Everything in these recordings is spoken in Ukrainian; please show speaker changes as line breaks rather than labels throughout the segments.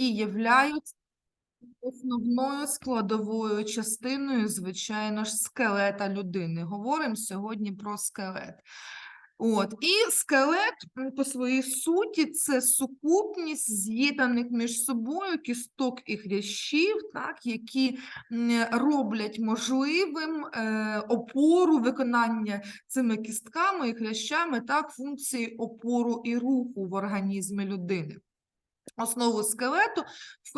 які являються основною складовою частиною, звичайно ж, скелета людини. Говоримо сьогодні про скелет. От, і скелет по своїй суті це сукупність з'єднаних між собою кісток і хрящів, так, які роблять можливим е, опору виконання цими кістками і хрящами так, функції опору і руху в організмі людини. Основу скелету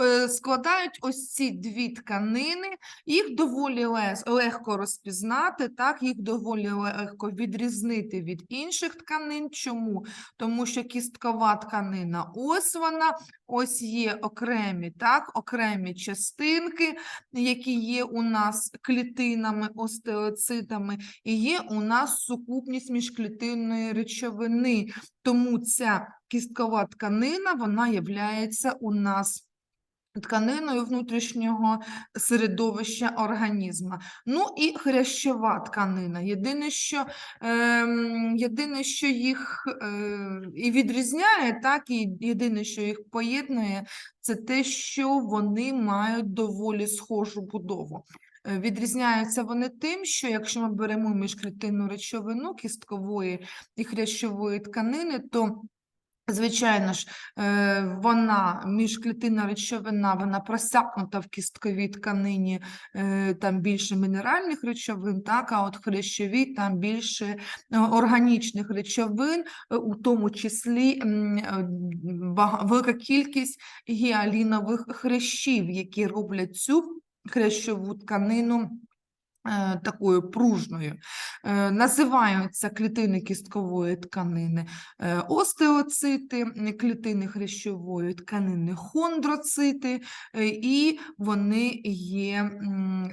е, складають ось ці дві тканини. Їх доволі легко розпізнати, так, їх доволі легко відрізнити від інших тканин. Чому? Тому що кісткова тканина, ось вона, ось є окремі, так, окремі частинки, які є у нас клітинами, остеоцитами, і є у нас сукупність міжклітинної речовини. Тому ця кісткова тканина, вона являється у нас тканиною внутрішнього середовища організму. Ну і хрящова тканина. Єдине, що, ем, єдине, що їх е, і відрізняє, так, і єдине, що їх поєднує, це те, що вони мають доволі схожу будову. Е, Відрізняються вони тим, що якщо ми беремо міжклітинну речовину кісткової і хрящової тканини, то Звичайно ж, е, вона міжклітинна речовина, вона просякнута в кістковій тканині, е, там більше мінеральних речовин, так, а от в хрящовій там більше е, органічних речовин, у тому числі велика кількість гіалінових хрящів, які роблять цю хрящову тканину такою пружною. Е, Називаються клітини кісткової тканини е, остеоцити, клітини хрящової тканини хондроцити, е, і вони є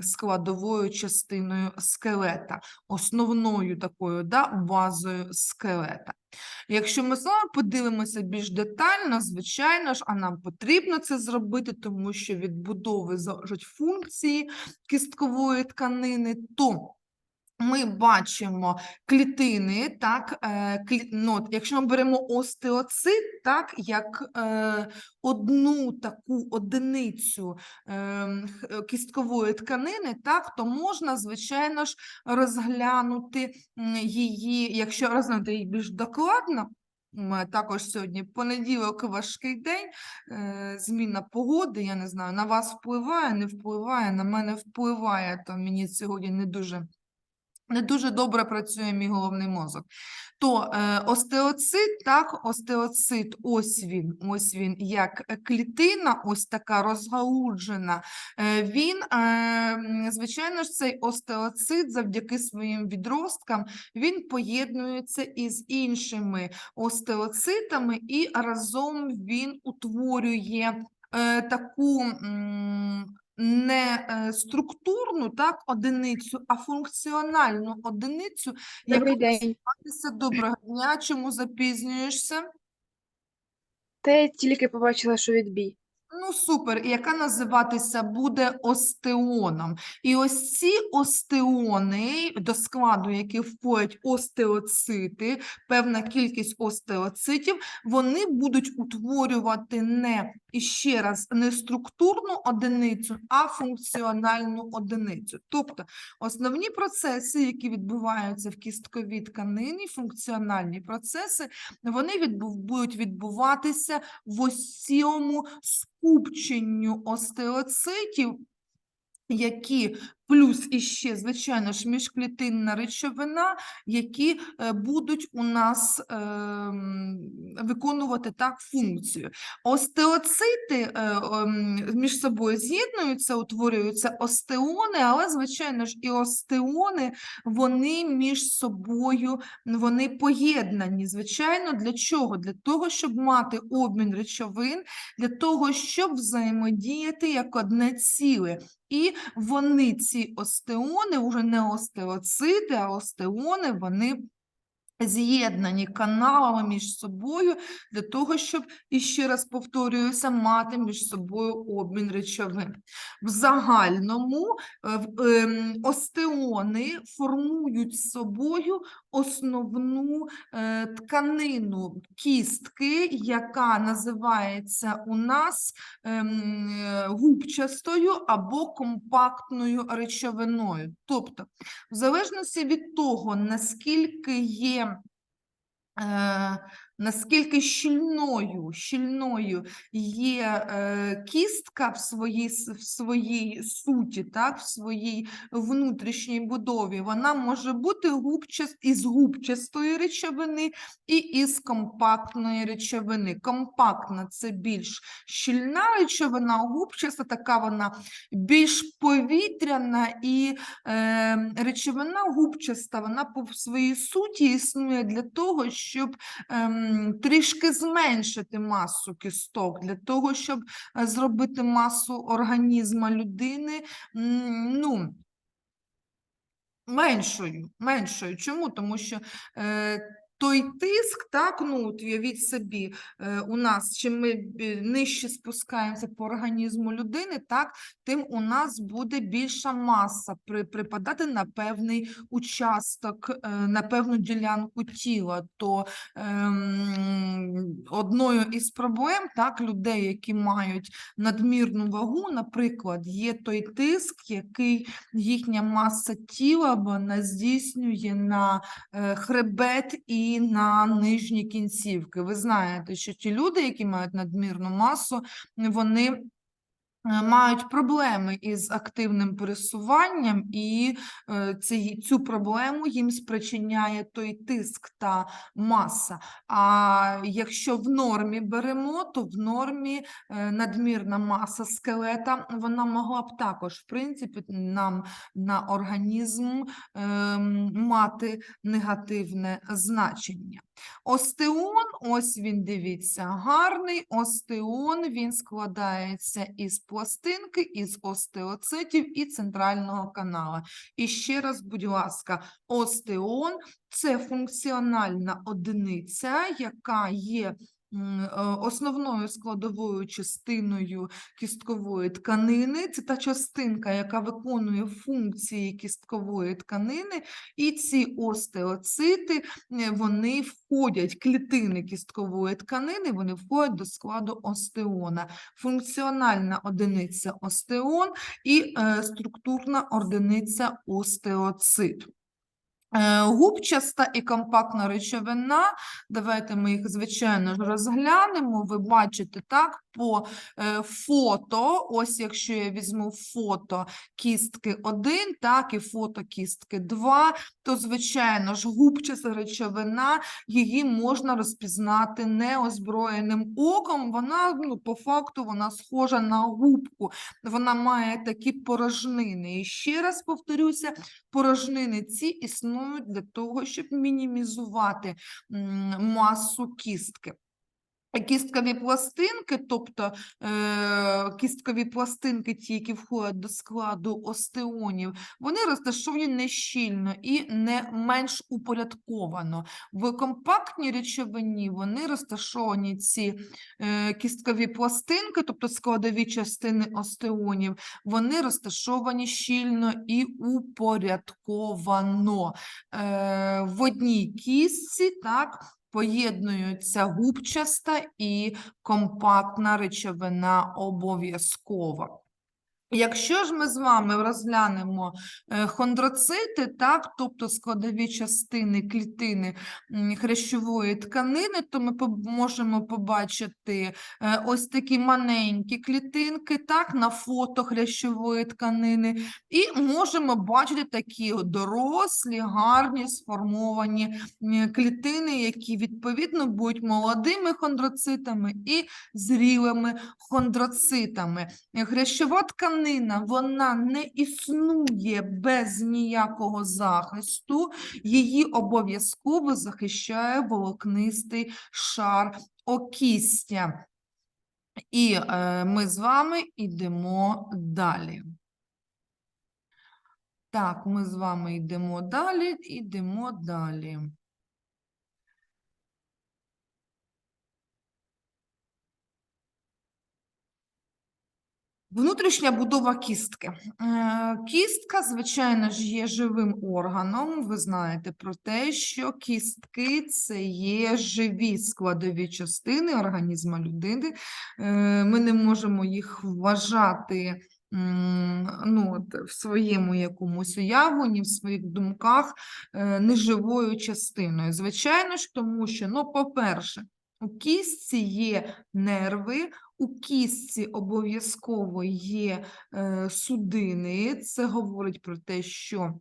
складовою частиною скелета, основною такою да, базою скелета. Якщо ми з вами подивимося більш детально, звичайно ж, а нам потрібно це зробити, тому що від будови залежать функції кісткової тканини, то ми бачимо клітини, так, е, клі- ну, якщо ми беремо остеоцит, так, як е, одну таку одиницю ем, е, кісткової тканини, так, то можна, звичайно ж, розглянути її, якщо розглянути її більш докладно, також сьогодні понеділок важкий день, е, зміна погоди, я не знаю, на вас впливає, не впливає, на мене впливає, то мені сьогодні не дуже не дуже добре працює мій головний мозок. То е, остеоцит, так, остеоцит, ось він, ось він, як клітина, ось така розгалуджена. Е, він, е, звичайно ж, цей остеоцит завдяки своїм відросткам, він поєднується із іншими остеоцитами, і разом він утворює е, таку. Не е, структурну так, одиницю, а функціональну одиницю, яка
Добрий день.
доброго дня. Чому запізнюєшся?
Та я тільки побачила, що відбій.
Ну, супер, яка називатися буде остеоном. І ось ці остеони, до складу яких входять остеоцити, певна кількість остеоцитів, вони будуть утворювати не і ще раз не структурну одиницю, а функціональну одиницю. Тобто основні процеси, які відбуваються в кістковій тканині, функціональні процеси, вони відбув, будуть відбуватися в ось цьому скупченню остеоцитів, які плюс іще, звичайно ж, міжклітинна речовина, які е, будуть у нас ем, виконувати так функцію. Остеоцити е, ем, між собою з'єднуються, утворюються остеони, але, звичайно ж, і остеони вони між собою вони поєднані. Звичайно, для чого? Для того, щоб мати обмін речовин, для того, щоб взаємодіяти як одне ціле. І вони, ці остеони, вже не остеоциди, а остеони, вони з'єднані каналами між собою для того, щоб, і ще раз повторююся, мати між собою обмін речовин. В загальному е, ем, остеони формують собою основну е, тканину кістки, яка називається у нас ем, губчастою або компактною речовиною. Тобто, в залежності від того, наскільки є е, наскільки щільною, щільною є е, кістка в своїй, в своїй суті, так, в своїй внутрішній будові, вона може бути губчаст, із губчастої речовини і із компактної речовини. Компактна це більш щільна речовина, губчаста така вона більш повітряна і е, речовина губчаста, вона по своїй суті існує для того, щоб ем, трішки зменшити масу кісток, для того, щоб е, зробити масу організму людини. Ну, меншою, меншою. Чому? Тому що е, той тиск, так, ну, уявіть собі, е, у нас, чим ми нижче спускаємося по організму людини, так, тим у нас буде більша маса при, припадати на певний участок, е, на певну ділянку тіла. То ем, одною із проблем так, людей, які мають надмірну вагу, наприклад, є той тиск, який їхня маса тіла вона здійснює на е, хребет і на нижні кінцівки. Ви знаєте, що ті люди, які мають надмірну масу, вони мають проблеми із активним пересуванням, і е, цю проблему їм спричиняє той тиск та маса. А якщо в нормі беремо, то в нормі е, надмірна маса скелета, вона могла б також, в принципі, нам на організм ем, мати негативне значення. Остеон, ось він, дивіться, гарний. Остеон, він складається із пластинки, із остеоцитів і центрального канала. І ще раз, будь ласка, остеон – це функціональна одиниця, яка є основною складовою частиною кісткової тканини. Це та частинка, яка виконує функції кісткової тканини, і ці остеоцити е, вони входять, клітини кісткової тканини, вони входять до складу остеона. Функціональна одиниця остеон і е, структурна одиниця остеоцит. Е, Губчаста і компактна речовина, давайте ми їх, звичайно ж, розглянемо. Ви бачите так по е, фото, ось якщо я візьму фото кістки 1, так, і фото кістки 2, то, звичайно ж, губчаста речовина, її можна розпізнати неозброєним оком. Вона, ну, по факту, вона схожа на губку, вона має такі порожнини. І ще раз повторюся, порожнини ці існують для того, щоб мінімізувати масу кістки. Кісткові пластинки, тобто е, кісткові пластинки, ті, які входять до складу остеонів, вони розташовані не щільно і не менш упорядковано. В компактній речовині вони розташовані ці е, кісткові пластинки, тобто складові частини остеонів, вони розташовані щільно і упорядковано. Е, в одній кістці, так, поєднуються губчаста і компактна речовина обов'язково. Якщо ж ми з вами розглянемо е, хондроцити, так, тобто складові частини клітини хрящової тканини, то ми можемо побачити е, ось такі маленькі клітинки, так, на фото хрящової тканини, і можемо бачити такі дорослі, гарні, сформовані клітини, які відповідно будуть молодими хондроцитами і зрілими хондроцитами. Хрящова тканина, вона не існує без ніякого захисту, її обов'язково захищає волокнистий шар окістя. І е, ми з вами йдемо далі. Так, ми з вами йдемо далі, йдемо далі. Внутрішня будова кістки. Е, Кістка, звичайно ж, є живим органом. Ви знаєте про те, що кістки це є живі складові частини організму людини. Е, Ми не можемо їх вважати ну, от, в своєму якомусь уявленні, в своїх думках е, неживою частиною. Звичайно ж, тому що, ну, по-перше, у кістці є нерви, у кістці обов'язково є е, судини. Це говорить про те, що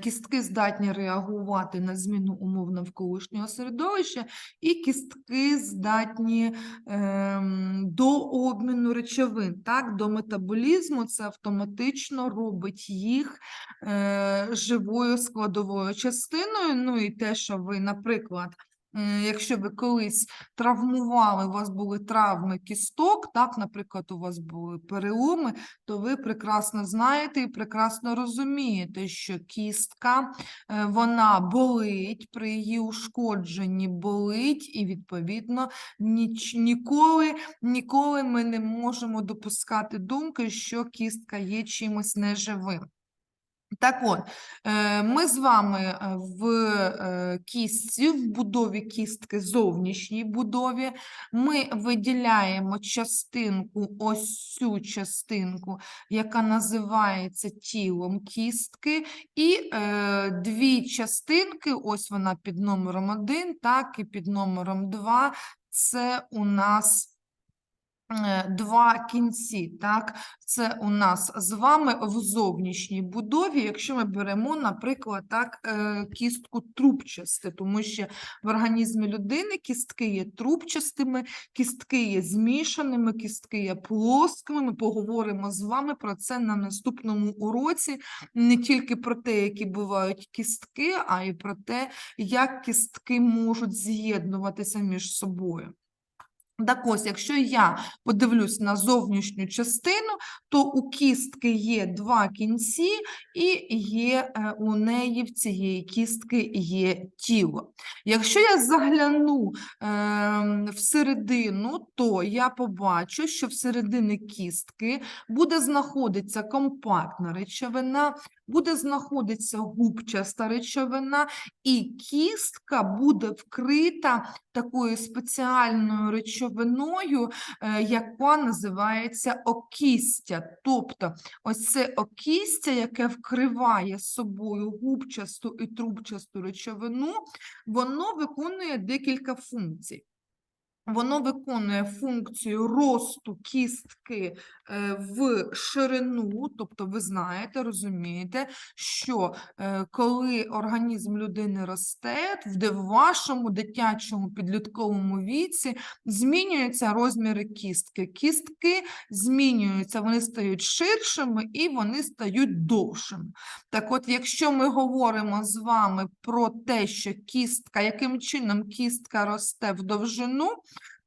кістки здатні реагувати на зміну умов навколишнього середовища, і кістки здатні ем, до обміну речовин, так, до метаболізму. Це автоматично робить їх е, живою складовою частиною. Ну і те, що ви, наприклад, якщо ви колись травмували, у вас були травми кісток, так, наприклад, у вас були переломи, то ви прекрасно знаєте і прекрасно розумієте, що кістка е, вона болить при її ушкодженні, болить, і відповідно ніч, ніколи, ніколи ми не можемо допускати думки, що кістка є чимось неживим. Так от, е, ми з вами е, в е, кістці, в будові кістки, зовнішній будові, ми виділяємо частинку, ось цю частинку, яка називається тілом кістки, і дві частинки, ось вона під номером 1, так, і під номером 2, це у нас два кінці, так? Це у нас з вами в зовнішній будові, якщо ми беремо, наприклад, так, е, кістку трубчасти, тому що в організмі людини кістки є трубчастими, кістки є змішаними, кістки є плоскими. Ми поговоримо з вами про це на наступному уроці, не тільки про те, які бувають кістки, а й про те, як кістки можуть з'єднуватися між собою. Так ось, якщо я подивлюсь на зовнішню частину, то у кістки є два кінці, і є е, у неї в цієї кістки є тіло. Якщо я загляну ем, всередину, то я побачу, що всередині кістки буде знаходитися компактна речовина, буде знаходитися губчаста речовина, і кістка буде вкрита такою спеціальною речовиною, е, яка називається окістя. Тобто, ось це окістя, яке вкриває собою губчасту і трубчасту речовину, воно виконує декілька функцій. Воно виконує функцію росту кістки е, в ширину, тобто ви знаєте, розумієте, що е, коли організм людини росте, в вашому дитячому підлітковому віці змінюються розміри кістки. Кістки змінюються, вони стають ширшими і вони стають довшими. Так от, якщо ми говоримо з вами про те, що кістка, яким чином кістка росте в довжину,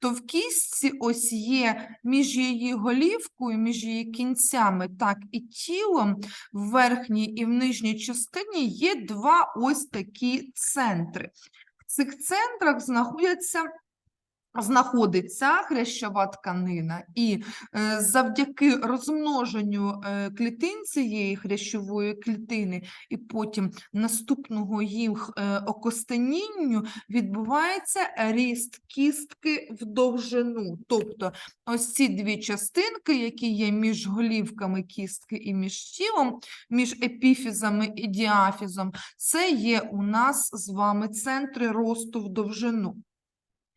то в кістці ось є між її голівкою, між її кінцями, так і тілом в верхній і в нижній частині є два ось такі центри. В цих центрах знаходяться знаходиться хрящова тканина, і е, завдяки розмноженню е, клітин цієї хрящової клітини і потім наступного їх е, окостенінню відбувається ріст кістки в довжину. Тобто ось ці дві частинки, які є між голівками кістки і між тілом, між епіфізами і діафізом, це є у нас з вами центри росту в довжину.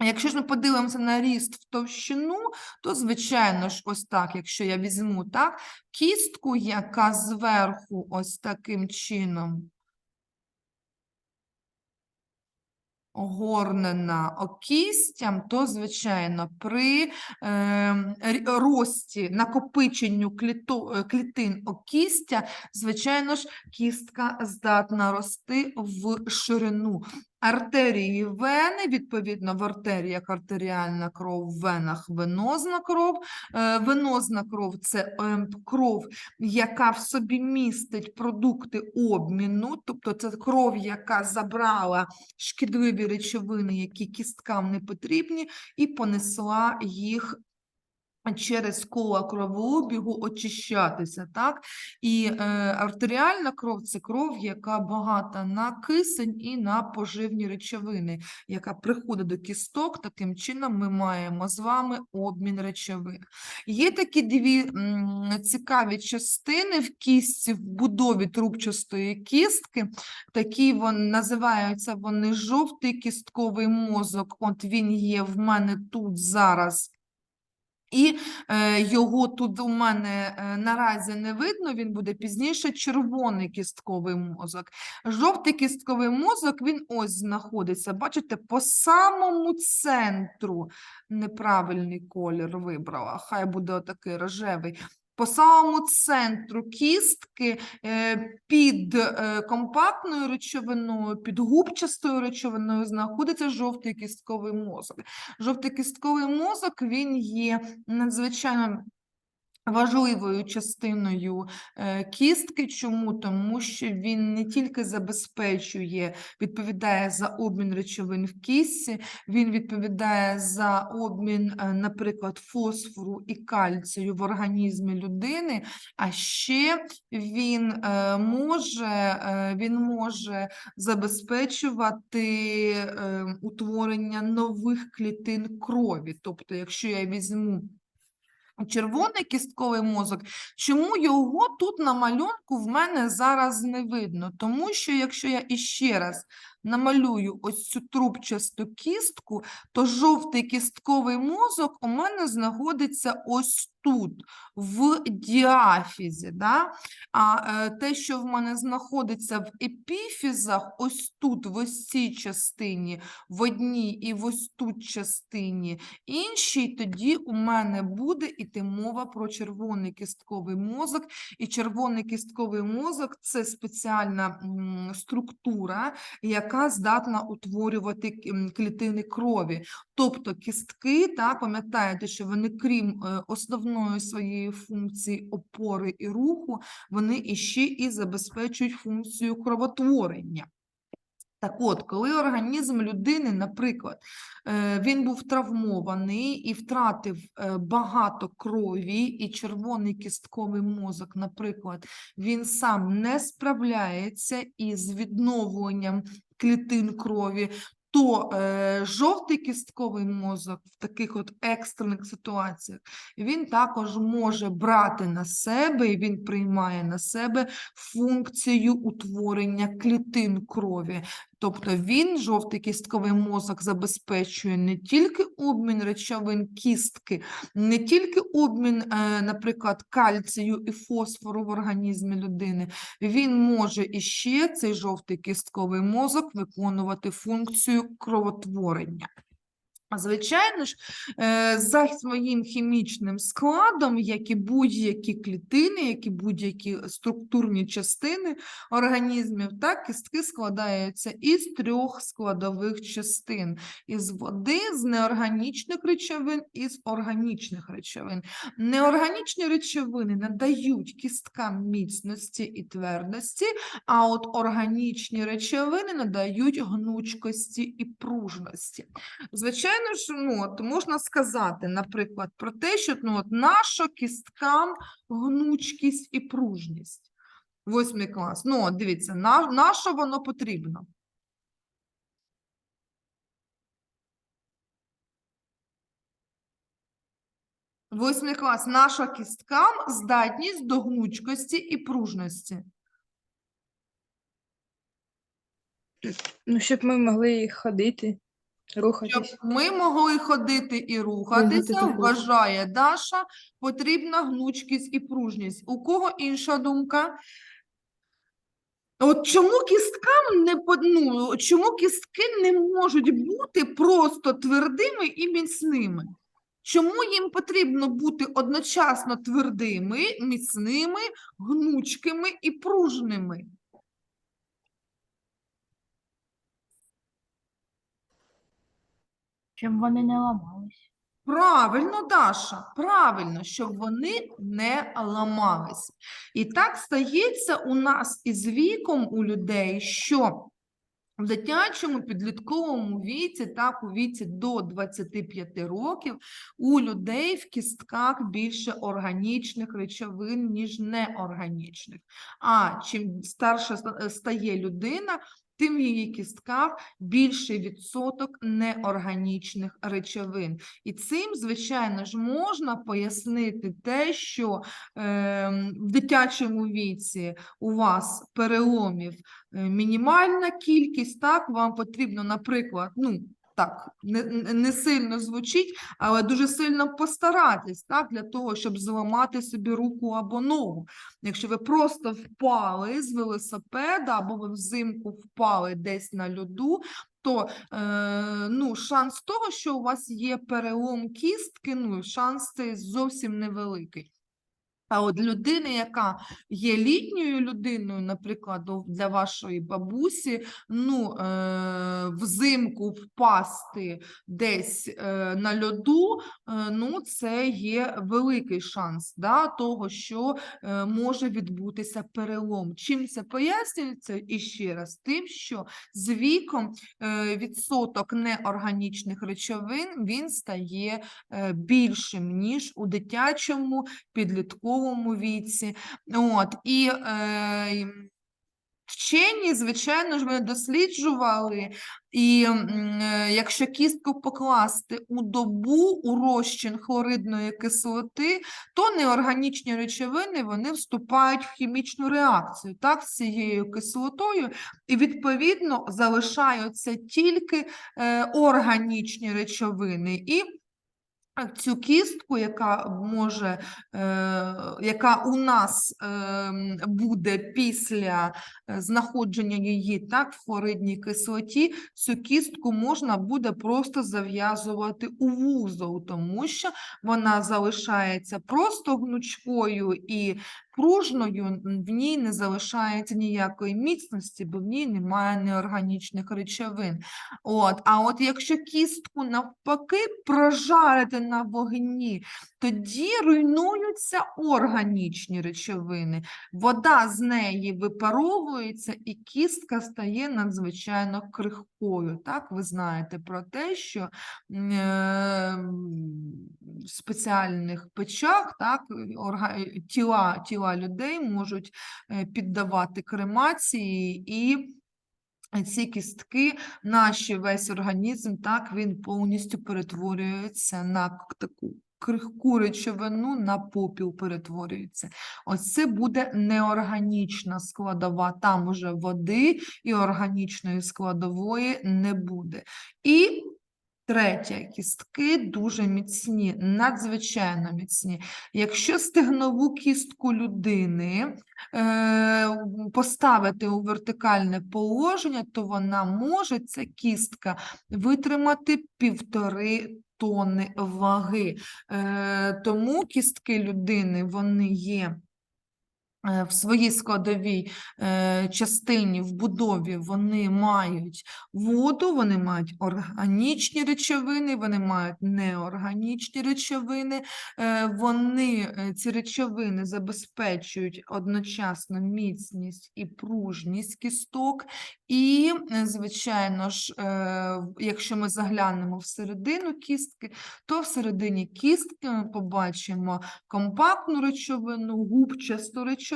Якщо ж ми подивимося на ріст в товщину, то, звичайно ж, ось так, якщо я візьму так, кістку, яка зверху ось таким чином огорнена окістям, то, звичайно, при рі- рості, накопиченню кліто- е, клітин окістя, звичайно ж, кістка здатна рости в ширину. Артерії і вени, відповідно, в артеріях артеріальна кров, в венах венозна кров. Е, Венозна кров це ем, кров, яка в собі містить продукти обміну, тобто це кров, яка забрала шкідливі речовини, які кісткам не потрібні, і понесла їх через коло кровообігу очищатися, так? І е, артеріальна кров це кров, яка багата на кисень і на поживні речовини, яка приходить до кісток. Таким чином ми маємо з вами обмін речовин. Є такі дві м, цікаві частини в кістці, в будові трубчастої кістки. Такі вони називаються вони жовтий кістковий мозок. От він є в мене тут зараз. І е, його тут у мене е, наразі не видно, він буде пізніше червоний кістковий мозок. Жовтий кістковий мозок, він ось знаходиться, бачите, по самому центру неправильний колір вибрала, хай буде отакий рожевий. По самому центру кістки е, під е, компактною речовиною, під губчастою речовиною знаходиться жовтий кістковий мозок. Жовтий кістковий мозок він є надзвичайно важливою частиною е, кістки. Чому? Тому що він не тільки забезпечує, відповідає за обмін речовин в кістці, він відповідає за обмін, е, наприклад, фосфору і кальцію в організмі людини, а ще він е, може, він може забезпечувати утворення нових клітин крові. Тобто, якщо я візьму червоний кістковий мозок, чому його тут на малюнку в мене зараз не видно? Тому що якщо я іще раз намалюю ось цю трубчасту кістку, то жовтий кістковий мозок у мене знаходиться ось тут, в діафізі. Да? А е, те, що в мене знаходиться в епіфізах, ось тут, в ось цій частині, в одній і в ось тут частині іншій, тоді у мене буде іти мова про червоний кістковий мозок. І червоний кістковий мозок це спеціальна структура, яка здатна утворювати клітини крові. Тобто кістки, пам'ятаєте, що вони, крім е, основної своєї функції опори і руху, вони іще і забезпечують функцію кровотворення. Так от, коли організм людини, наприклад, е, він був травмований і втратив е, багато крові, і червоний кістковий мозок, наприклад, він сам не справляється із відновленням клітин крові, то е, жовтий кістковий мозок в таких от екстрених ситуаціях він також може брати на себе, і він приймає на себе функцію утворення клітин крові. Тобто він, жовтий кістковий мозок, забезпечує не тільки обмін речовин кістки, не тільки обмін, е, наприклад, кальцію і фосфору в організмі людини, він може іще цей жовтий кістковий мозок виконувати функцію кровотворення. Звичайно ж, е, за своїм хімічним складом, як і будь-які клітини, як і будь-які структурні частини організмів, так, кістки складаються із трьох складових частин: із води, з неорганічних речовин і з органічних речовин. Неорганічні речовини надають кісткам міцності і твердості, а от органічні речовини надають гнучкості і пружності. Звичайно ж, ну, от можна сказати, наприклад, про те, що ну, от наша кісткам гнучкість і пружність. Восьмий клас. Ну, от дивіться, на, на що воно потрібно? Восьмий клас. Наша кісткам здатність до гнучкості і пружності.
Ну, щоб ми могли ходити,
Щоб ми могли ходити і рухатися,
також.
вважає Даша, потрібна гнучкість і пружність. У кого інша думка? От чому кісткам не ну, чому кістки не можуть бути просто твердими і міцними? Чому їм потрібно бути одночасно твердими, міцними, гнучкими і пружними?
Щоб вони не ламались.
Правильно, Даша, правильно, щоб вони не ламались. І так стається у нас із віком у людей, що В дитячому підлітковому віці, так, у віці до 25 років, у людей в кістках більше органічних речовин, ніж неорганічних. А чим старша ста- стає людина, тим в її кістках більший відсоток неорганічних речовин. І цим, звичайно ж, можна пояснити те, що ем, в дитячому віці у вас переломів е, мінімальна кількість, так, вам потрібно, наприклад, ну, так, не, не сильно звучить, але дуже сильно постаратись, так, для того, щоб зламати собі руку або ногу. Якщо ви просто впали з велосипеда, або ви взимку впали десь на льоду, то е, ну, шанс того, що у вас є перелом кістки, ну, шанс цей зовсім невеликий. А от людина, яка є літньою людиною, наприклад, для вашої бабусі, ну, е, взимку впасти десь е, на льоду, е, ну, це є великий шанс да, того, що може відбутися перелом. Чим це пояснюється? І ще раз, тим, що з віком відсоток неорганічних речовин він стає більшим, ніж у дитячому підлітковому віці. От, і е, вчені, звичайно ж, вони досліджували, і е, якщо кістку покласти у добу у розчин хлоридної кислоти, то неорганічні речовини вони вступають в хімічну реакцію так, з цією кислотою, і відповідно залишаються тільки е, органічні речовини. І Цю кістку, яка може, е, яка у нас ем, буде після е, знаходження її так, в хлоридній кислоті, цю кістку можна буде просто зав'язувати у вузол, тому що вона залишається просто гнучкою і пружною, в ній не залишається ніякої міцності, бо в ній немає неорганічних речовин. От, а от якщо кістку навпаки прожарити на вогні, тоді руйнуються органічні речовини. Вода з неї випаровується, і кістка стає надзвичайно крихкою. Так, ви знаєте про те, що е, в спеціальних печах так, тіла, тіла людей можуть е, піддавати кремації і ці кістки, наш весь організм, так, він повністю перетворюється на таку крихку речовину, на попіл перетворюється. Ось це буде неорганічна складова, там уже води і органічної складової не буде. І Третє, кістки дуже міцні, надзвичайно міцні. Якщо стегнову кістку людини е, поставити у вертикальне положення, то вона може, ця кістка, витримати півтори тонни ваги. Е, тому кістки людини вони є в своїй складовій е, частині в будові вони мають воду, вони мають органічні речовини, вони мають неорганічні речовини. Е, Вони е, ці речовини забезпечують одночасно міцність і пружність кісток. І, е, звичайно ж, е, якщо ми заглянемо всередину кістки, то всередині кістки ми побачимо компактну речовину, губчасту речовину.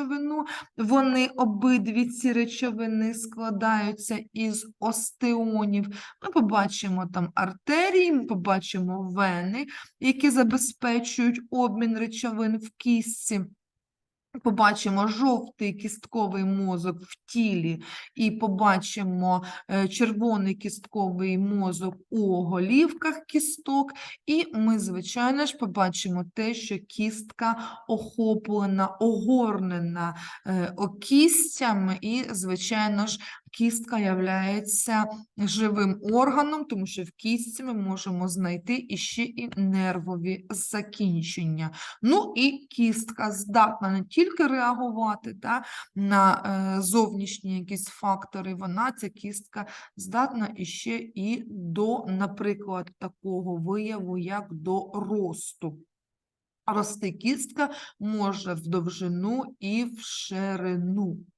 Вони обидві ці речовини складаються із остеонів. Ми побачимо там артерії, ми побачимо вени, які забезпечують обмін речовин в кістці. Побачимо жовтий кістковий мозок в тілі і побачимо е, червоний кістковий мозок у голівках кісток. І ми, звичайно ж, побачимо те, що кістка охоплена, огорнена е, окістями, і, звичайно ж, кістка являється живим органом, тому що в кістці ми можемо знайти іще і нервові закінчення. Ну і кістка здатна не тільки реагувати та, на е, зовнішні якісь фактори, вона, ця кістка, здатна іще і до, наприклад, такого вияву, як до росту. Рости кістка може в довжину і в ширину.